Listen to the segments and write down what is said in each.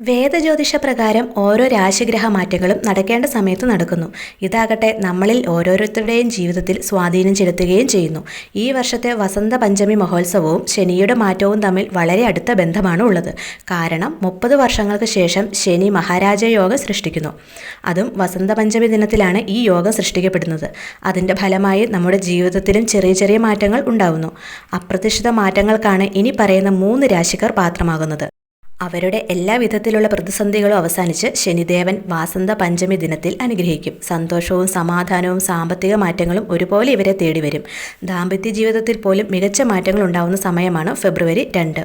വേദജ്യോതിഷ പ്രകാരം ഓരോ രാശിഗ്രഹ മാറ്റങ്ങളും നടക്കേണ്ട സമയത്ത് നടക്കുന്നു. ഇതാകട്ടെ നമ്മളിൽ ഓരോരുത്തരുടെയും ജീവിതത്തിൽ സ്വാധീനം ചെലുത്തുകയും ചെയ്യുന്നു. ഈ വർഷത്തെ വസന്ത പഞ്ചമി മഹോത്സവവും ശനിയുടെ മാറ്റവും തമ്മിൽ വളരെ അടുത്ത ബന്ധമാണ് ഉള്ളത്. കാരണം മുപ്പത് വർഷങ്ങൾക്ക് ശേഷം ശനി മഹാരാജ യോഗം സൃഷ്ടിക്കുന്നു. അതും വസന്ത പഞ്ചമി ദിനത്തിലാണ് ഈ യോഗം സൃഷ്ടിക്കപ്പെടുന്നത്. അതിന്റെ ഫലമായി നമ്മുടെ ജീവിതത്തിലും ചെറിയ ചെറിയ മാറ്റങ്ങൾ ഉണ്ടാകുന്നു അപ്രതീക്ഷിത മാറ്റങ്ങൾക്കാണ് ഇനി പറയുന്ന മൂന്ന് രാശിക്കാർ പാത്രമാകുന്നത്. അവരുടെ എല്ലാ വിധത്തിലുള്ള പ്രതിസന്ധികളും അവസാനിച്ച് ശനിദേവൻ വാസന്ത പഞ്ചമി ദിനത്തിൽ അനുഗ്രഹിക്കും. സന്തോഷവും സമാധാനവും സാമ്പത്തിക മാറ്റങ്ങളും ഒരുപോലെ ഇവരെ തേടി വരും ദാമ്പത്യ ജീവിതത്തിൽ പോലും മികച്ച മാറ്റങ്ങൾ ഉണ്ടാവുന്ന സമയമാണ് ഫെബ്രുവരി രണ്ട്.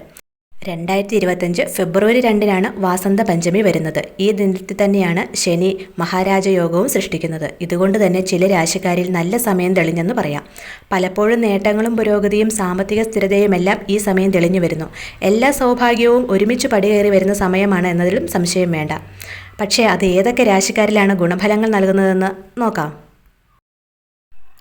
രണ്ടായിരത്തി ഇരുപത്തഞ്ച് ഫെബ്രുവരി രണ്ടിനാണ് വാസന്ത പഞ്ചമി വരുന്നത്. ഈ ദിനത്തിൽ തന്നെയാണ് ശനി മഹാരാജയോഗവും സൃഷ്ടിക്കുന്നത്. ഇതുകൊണ്ട് തന്നെ ചില രാശിക്കാരിൽ നല്ല സമയം തെളിഞ്ഞെന്ന് പറയാം. പലപ്പോഴും നേട്ടങ്ങളും പുരോഗതിയും സാമ്പത്തിക സ്ഥിരതയുമെല്ലാം ഈ സമയം തെളിഞ്ഞു വരുന്നു. എല്ലാ സൗഭാഗ്യവും ഒരുമിച്ച് പടികയറി വരുന്ന സമയമാണ് എന്നതിലും സംശയം വേണ്ട. പക്ഷേ അത് ഏതൊക്കെ രാശിക്കാരിലാണ് ഗുണഫലങ്ങൾ നൽകുന്നതെന്ന് നോക്കാം.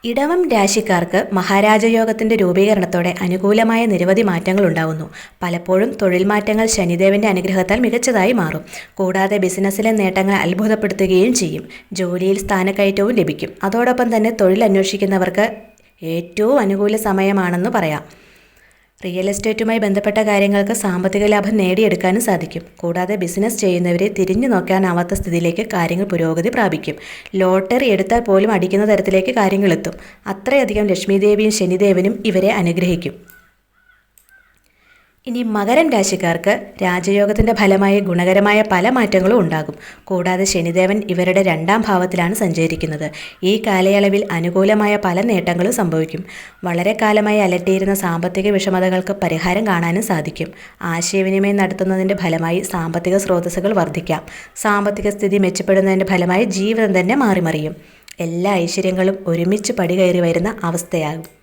ഇടവം രാശിക്കാർക്ക് മഹാരാജയോഗത്തിന്റെ രൂപീകരണത്തോടെ അനുകൂലമായ നിരവധി മാറ്റങ്ങൾ ഉണ്ടാകുന്നു പലപ്പോഴും തൊഴിൽ മാറ്റങ്ങൾ ശനിദേവന്റെ അനുഗ്രഹത്താൽ മികച്ചതായി മാറും. കൂടാതെ ബിസിനസ്സിലെ നേട്ടങ്ങൾ അത്ഭുതപ്പെടുത്തുകയും ചെയ്യും. ജോലിയിൽ സ്ഥാനക്കയറ്റവും ലഭിക്കും. അതോടൊപ്പം തന്നെ തൊഴിൽ അന്വേഷിക്കുന്നവർക്ക് ഏറ്റവും അനുകൂല സമയമാണെന്ന് പറയാം. റിയൽ എസ്റ്റേറ്റുമായി ബന്ധപ്പെട്ട കാര്യങ്ങൾക്ക് സാമ്പത്തിക ലാഭം നേടിയെടുക്കാനും സാധിക്കും. കൂടാതെ ബിസിനസ് ചെയ്യുന്നവരെ തിരിഞ്ഞു നോക്കാനാവാത്ത സ്ഥിതിയിലേക്ക് കാര്യങ്ങൾ പുരോഗതി പ്രാപിക്കും. ലോട്ടറി എടുത്താൽ പോലും അടിക്കുന്ന തരത്തിലേക്ക് കാര്യങ്ങൾ എത്തും. അത്രയധികം ലക്ഷ്മീദേവിയും ശനിദേവനും ഇവരെ അനുഗ്രഹിക്കും. ഇനി മകരം രാശിക്കാർക്ക് രാജയോഗത്തിന്റെ ഫലമായി ഗുണകരമായ പല മാറ്റങ്ങളും ഉണ്ടാകും. കൂടാതെ ശനിദേവൻ ഇവരുടെ രണ്ടാം ഭാവത്തിലാണ് സഞ്ചരിക്കുന്നത്. ഈ കാലയളവിൽ അനുകൂലമായ പല നേട്ടങ്ങളും സംഭവിക്കും. വളരെ കാലമായി അലട്ടിയിരുന്ന സാമ്പത്തിക വിഷമതകൾക്ക് പരിഹാരം കാണാനും സാധിക്കും. ആശയവിനിമയം നടത്തുന്നതിന്റെ ഫലമായി സാമ്പത്തിക സ്രോതസ്സുകൾ വർദ്ധിക്കാം. സാമ്പത്തിക സ്ഥിതി മെച്ചപ്പെടുന്നതിന്റെ ഫലമായി ജീവിതം തന്നെ മാറിമറിയും. എല്ലാ ഐശ്വര്യങ്ങളും ഒരുമിച്ച് പടികയറി വരുന്ന അവസ്ഥയാകും.